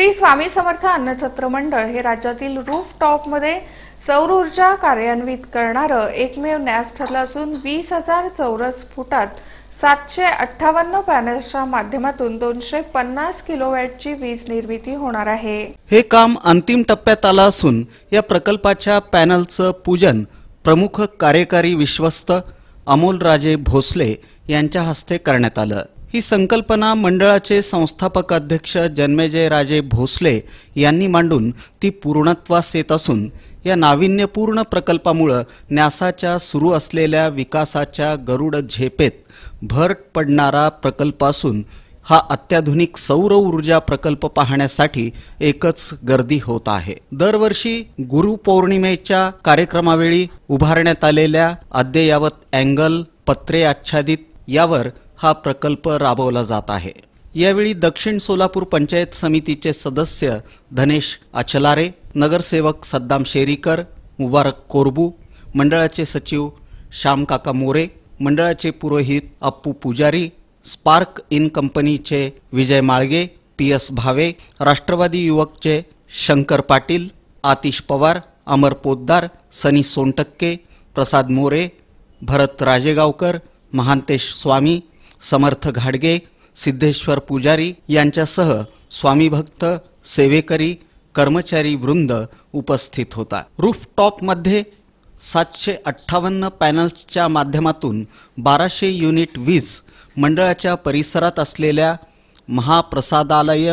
श्री स्वामी समर्थ अन्नछत्र मंडळ हे राज्यातील रूफ टॉपमध्ये सौर ऊर्जा कार्यान्वित करणारं एकमेव न्यास ठरलं असून वीस हजार चौरस फुटात सातशे अठ्ठावन्न पॅनल्सच्या माध्यमातून दोनशे पन्नास किलोवॅटची वीज निर्मिती होणार आहे. हे काम अंतिम टप्प्यात आलं असून या प्रकल्पाच्या पॅनलचं पूजन प्रमुख कार्यकारी विश्वस्त अमोलराजे भोसले यांच्या हस्ते करण्यात आलं. ही संकल्पना मंडळाचे संस्थापक अध्यक्ष जन्मेजय राजे भोसले यांनी मांडून ती पूर्णत्वास येत असून या नाविन्यपूर्ण प्रकल्पामुळं न्यासाच्या सुरू असलेल्या विकासाच्या गरुड झेपेत भर पडणारा प्रकल्प असून हा अत्याधुनिक सौर ऊर्जा प्रकल्प पाहण्यासाठी एकच गर्दी होत आहे. दरवर्षी गुरुपौर्णिमेच्या कार्यक्रमावेळी उभारण्यात आलेल्या अद्ययावत अँगल पत्रे आच्छादित यावर हा प्रकल्प राबवला जात आहे. यावेळी दक्षिण सोलापूर पंचायत समितीचे सदस्य धनेश अचलारे नगरसेवक सद्दाम शेरीकर मुबारक कोरबू मंडळाचे सचिव श्यामकाका मोरे मंडळाचे पुरोहित अप्पू पुजारी स्पार्क इन कंपनीचे विजय माळगे पी एस भावे राष्ट्रवादी युवकचे शंकर पाटील आतिश पवार अमर पोद्दार सनी सोनटक्के प्रसाद मोरे भरत राजेगावकर महांतेश स्वामी समर्थ घाडगे सिद्धेश्वर पुजारी यांच्यासह स्वामी भक्त सेवेकरी कर्मचारी वृंद उपस्थित होता. रूफटॉपमध्ये सातशे अठ्ठावन्न पॅनल्सच्या माध्यमातून बाराशे युनिट वीज मंडळाच्या परिसरात असलेल्या महाप्रसादालय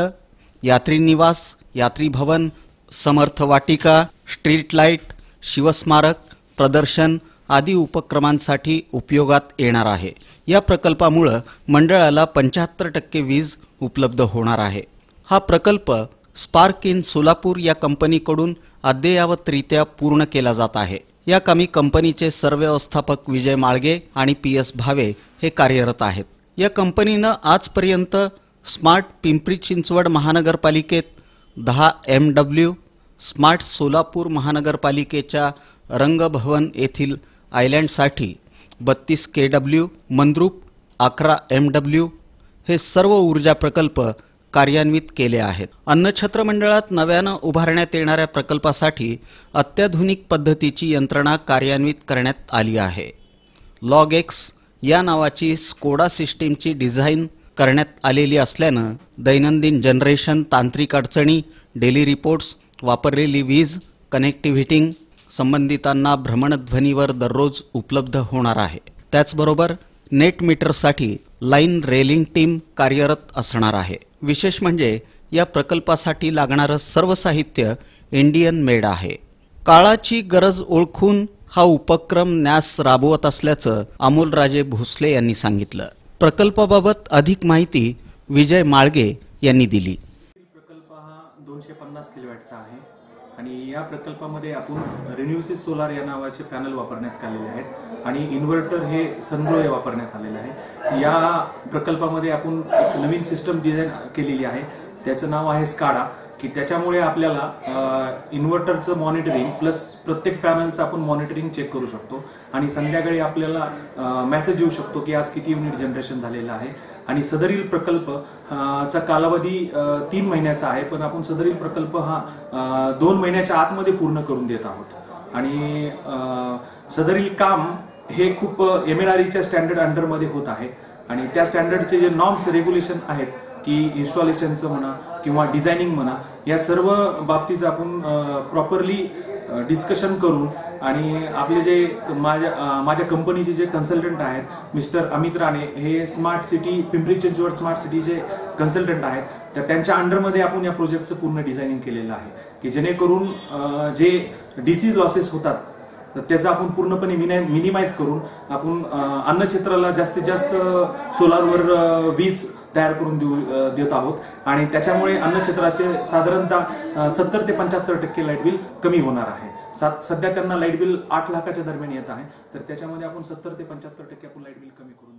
यात्रीनिवास यात्रीभवन समर्थ वाटिका स्ट्रीट लाइट शिवस्मारक प्रदर्शन आदी उपक्रमांसाठी उपयोगात येणार आहे. या प्रकल्पामुळं मंडळाला पंच्याहत्तर टक्के वीज उपलब्ध होणार आहे. हा प्रकल्प स्पार्क इन सोलापूर या कंपनीकडून अद्ययावतरित्या पूर्ण केला जात आहे. या कामी कंपनीचे सरव्यवस्थापक विजय माळगे आणि पी एस भावे हे कार्यरत आहेत. या कंपनीनं आजपर्यंत स्मार्ट पिंपरी चिंचवड महानगरपालिकेत दहा एम डब्ल्यू स्मार्ट सोलापूर महानगरपालिकेच्या रंगभवन येथील आयलँडसाठी बत्तीस के डब्ल्यू मंद्रूप अकरा एम डब्ल्यू हे सर्व ऊर्जा प्रकल्प कार्यान्वित केले आहेत. अन्नछत्र मंडळात नव्यानं उभारण्यात येणाऱ्या प्रकल्पासाठी अत्याधुनिक पद्धतीची यंत्रणा कार्यान्वित करण्यात आली आहे. लॉग एक्स या नावाची स्कोडा सिस्टीमची डिझाईन करण्यात आलेली असल्यानं दैनंदिन जनरेशन तांत्रिक अडचणी डेली रिपोर्ट्स वापरलेली वीज कनेक्टिव्हिटिंग संबंधितांना भ्रमणध्वनीवर दररोज उपलब्ध होणार आहे. त्याचबरोबर नेट मीटरसाठी लाईन रेलिंग टीम कार्यरत असणार आहे. विशेष म्हणजे या प्रकल्पासाठी लागणारं सर्व साहित्य इंडियन मेड आहे. काळाची गरज ओळखून हा उपक्रम न्यास राबवत असल्याचं अमोलराजे भोसले यांनी सांगितलं. प्रकल्पाबाबत अधिक माहिती विजय माळगे यांनी दिली. प्रकल्प हा दोनशे पन्नास किलोवॅटचा आहे. आणि या प्रकल्पामध्ये आपण रिन्युसिस सोलार या नावाचे पॅनल वापरण्यात आलेले आहेत. आणि इन्व्हर्टर हे सनग्रो वापरण्यात आलेलं आहे. या प्रकल्पामध्ये आपण एक नवीन सिस्टम डिझाईन केलेली आहे. त्याचं नाव आहे स्काडा की त्याच्यामुळे आपल्याला इन्व्हर्टरचं मॉनिटरिंग प्लस प्रत्येक पॅनलचं आपण मॉनिटरिंग चेक करू शकतो. आणि संध्याकाळी आपल्याला मेसेज येऊ शकतो की आज किती युनिट जनरेशन झालेलं आहे. आणि सदरील प्रकल्प चा कालावधी तीन महिन्याचा आहे पण आपण सदरील प्रकल्प हा दोन महिन्याच्या आतमध्ये पूर्ण करून देत आहोत. आणि सदरील काम हे खूप एम एन आर ईच्या स्टँडर्ड अंडरमध्ये होत आहे. आणि त्या स्टँडर्डचे जे नॉर्म्स रेग्युलेशन आहेत की इन्स्टॉलेशनचं म्हणा किंवा डिझायनिंग म्हणा या सर्व बाबतीचं आपण प्रॉपरली डिस्कशन करून आणि आपले जे माझ्या माझ्या कंपनीचे जे कन्सल्टंट आहेत मिस्टर अमित राणे हे smart city Pimpri Chinchwad smart सिटीचे consultant आहेत. तर त्यांच्या अंडरमध्ये आपण या प्रोजेक्टचं पूर्ण डिझायनिंग केलेलं आहे. की जेणेकरून जे डिसीज लॉसेस होतात तर त्याचं आपण पूर्णपणे मिनिमाइज करून आपण अन्नक्षेत्राला जास्तीत जास्त सोलारवर वीज तयार करून देऊ देत आहोत. आणि त्याच्यामुळे अन्नक्षेत्राचे साधारणतः सत्तर ते पंच्याहत्तर टक्के लाइट बिल कमी होणार आहे. सध्या त्यांना लाइट बिल आठ लाखाच्या दरम्यान येत आहे. तर त्याच्यामध्ये आपण सत्तर ते पंच्याहत्तर टक्के आपण लाइट बिल कमी करून